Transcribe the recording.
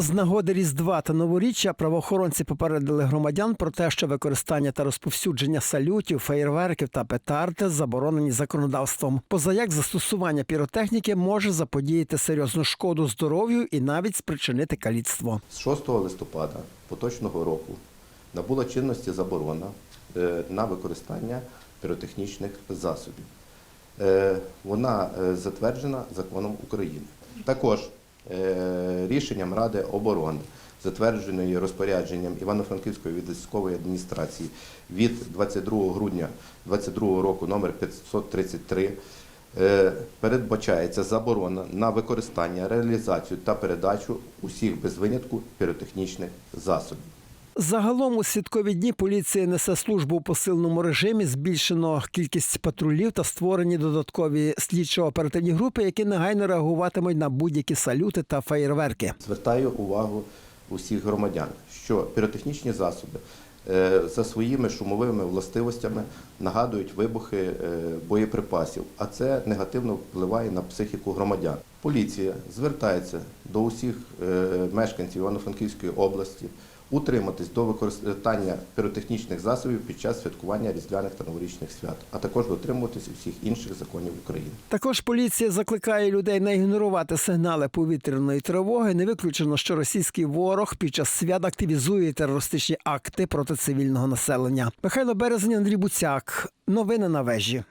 З нагоди Різдва та новоріччя правоохоронці попередили громадян про те, що використання та розповсюдження салютів, феєрверків та петард заборонені законодавством. Позаяк застосування піротехніки може заподіяти серйозну шкоду здоров'ю і навіть спричинити каліцтво. З 6 листопада поточного року набула чинності заборона е, на використання піротехнічних засобів. Е, Вона е, затверджена законом України. Також рішенням Ради оборони, затвердженої розпорядженням Івано-Франківської військової адміністрації від 22 грудня 2022 року номер 533 Е, передбачається заборона на використання, реалізацію та передачу усіх без винятку піротехнічних засобів. Загалом у святкові дні поліція несе службу у посиленому режимі. Збільшено кількість патрулів та створені додаткові слідчо-оперативні групи, які негайно реагуватимуть на будь-які салюти та феєрверки. Звертаю увагу усіх громадян, що піротехнічні засоби е, за своїми шумовими властивостями нагадують вибухи е, боєприпасів, а це негативно впливає на психіку громадян. Поліція звертається до усіх е, мешканців Івано-Франківської області утриматись до використання піротехнічних засобів під час святкування різдвяних та новорічних свят, а також дотримуватись усіх інших законів України. Також поліція закликає людей не ігнорувати сигнали повітряної тривоги. Не виключено, що російський ворог під час свят активізує терористичні акти проти цивільного населення. Михайло Березень, Андрій Буцяк. Новини на вежі.